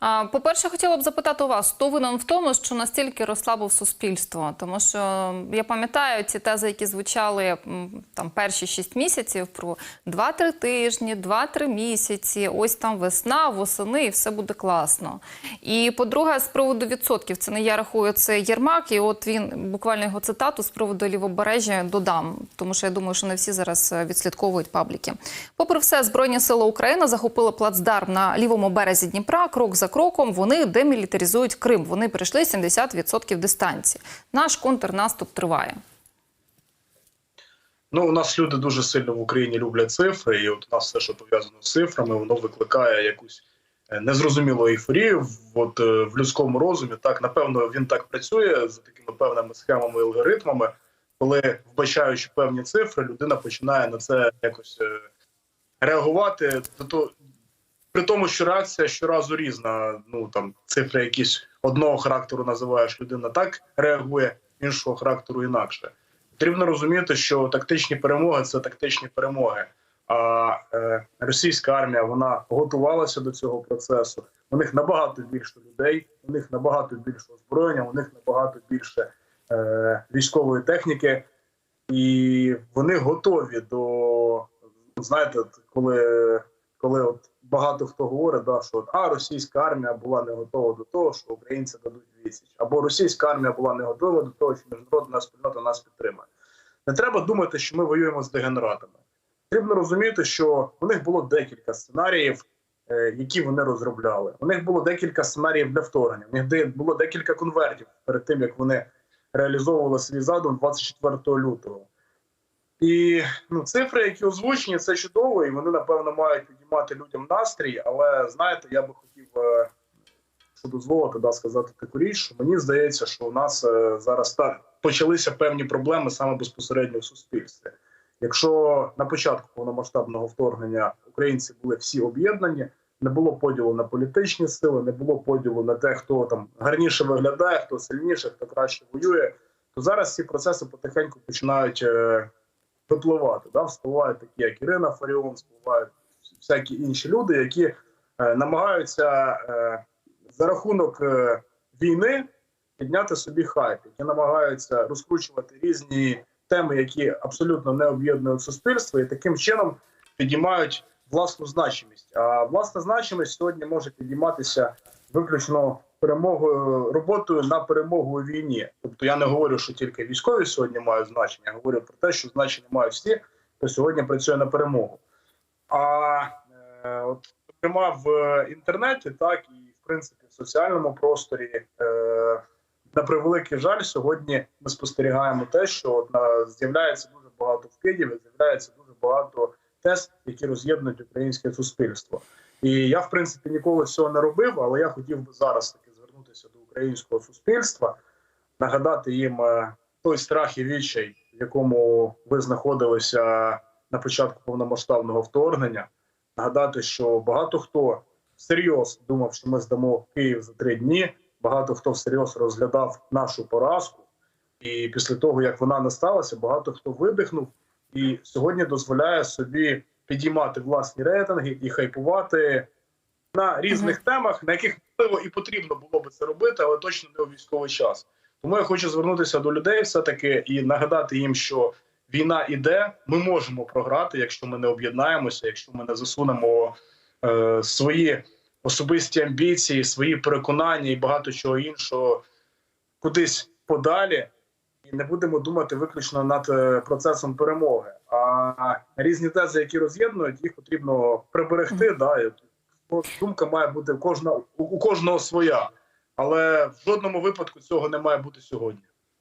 А, По-перше, хотіла б запитати у вас, хто винен в тому, що настільки розслабив суспільство? Тому що я пам'ятаю ці тези, які звучали там перші шість місяців про 2-3 тижні, 2-3 місяці, ось там весна, восени, і все буде класно. І по-друге, з приводу відсотків, це не я рахую, це Єрмак, і от він буквально його цитату з приводу лівобережжя додам, тому що я думаю, що не всі зараз е, відслідковують пабліки. Попри все, Збройні сили України захопили плацдарм на лівому березі Дніпра. Крок за кроком вони демілітаризують Крим. Вони перейшли 70% дистанції. Наш контрнаступ триває. Ну, у нас люди дуже сильно в Україні люблять цифри, і от у нас все, що пов'язано з цифрами, воно викликає якусь е, незрозумілу ейфорію от, е, в людському розумі. Так, напевно, він так працює за такими певними схемами і алгоритмами, коли вбачаючи певні цифри, людина починає на це якось е, реагувати. Того, при тому, що реакція щоразу різна. Ну там цифри якісь одного характеру називаєш, людина так реагує, іншого характеру інакше. Потрібно розуміти, що тактичні перемоги це тактичні перемоги. А е, російська армія вона готувалася до цього процесу. У них набагато більше людей, у них набагато більше озброєння, у них набагато більше е, військової техніки, і вони готові до знаєте, коли, коли от багато хто говорить, да, що а російська армія була не готова до того, що українці дадуть відсіч, або російська армія була не готова до того, що міжнародна спільнота нас підтримає. Не треба думати, що ми воюємо з дегенератами. Потрібно розуміти, що у них було декілька сценаріїв, е, які вони розробляли. У них було декілька сценаріїв для вторгнення. У них було декілька конвертів перед тим, як вони реалізовували свій задум 24 лютого. І ну, цифри, які озвучені, це чудово, і вони напевно мають підіймати людям настрій. Але знаєте, я би хотів, е, що дозволити да, сказати таку річ, що мені здається, що у нас е, зараз так почалися певні проблеми саме безпосередньо в суспільстві. Якщо на початку повномасштабного вторгнення українці були всі об'єднані, не було поділу на політичні сили, не було поділу на те, хто там гарніше виглядає, хто сильніше, хто краще воює, то зараз ці процеси потихеньку починають е, випливати. Да? Вспливають такі, як Ірина Фаріон, вспливають всякі інші люди, які е, намагаються е, за рахунок е, війни підняти собі хайп, які намагаються розкручувати різні теми, які абсолютно не об'єднують суспільство, і таким чином підіймають власну значимість. А власна значимість сьогодні може підійматися виключно перемогою роботою на перемогу у війні. Тобто я не говорю, що тільки військові сьогодні мають значення. Я говорю про те, що значення мають всі, хто сьогодні працює на перемогу. А е, от, зокрема в інтернеті, так і в принципі в соціальному просторі. Е, на превеликий жаль, сьогодні ми спостерігаємо те, що на, з'являється дуже багато вкидів, з'являється дуже багато тез, які роз'єднують українське суспільство. І я, в принципі, ніколи цього не робив, але я хотів би зараз до українського суспільства, нагадати їм е, той страх і відчай, в якому ви знаходилися на початку повномасштабного вторгнення. Нагадати, що багато хто всерйоз думав, що ми здамо Київ за три дні. Багато хто всерйоз розглядав нашу поразку, і після того як вона не сталася, багато хто видихнув і сьогодні дозволяє собі підіймати власні рейтинги і хайпувати на різних темах, на яких можливо і потрібно було би це робити, але точно не у військовий час. Тому я хочу звернутися до людей, все таки і нагадати їм, що війна іде. Ми можемо програти, якщо ми не об'єднаємося, якщо ми не засунемо е, свої особисті амбіції, свої переконання і багато чого іншого кудись подалі, і не будемо думати виключно над е, процесом перемоги. А різні тези, які роз'єднують, їх потрібно приберегти. Да, і ну, думка має бути кожна у кожного своя, але в жодному випадку цього не має бути сьогодні.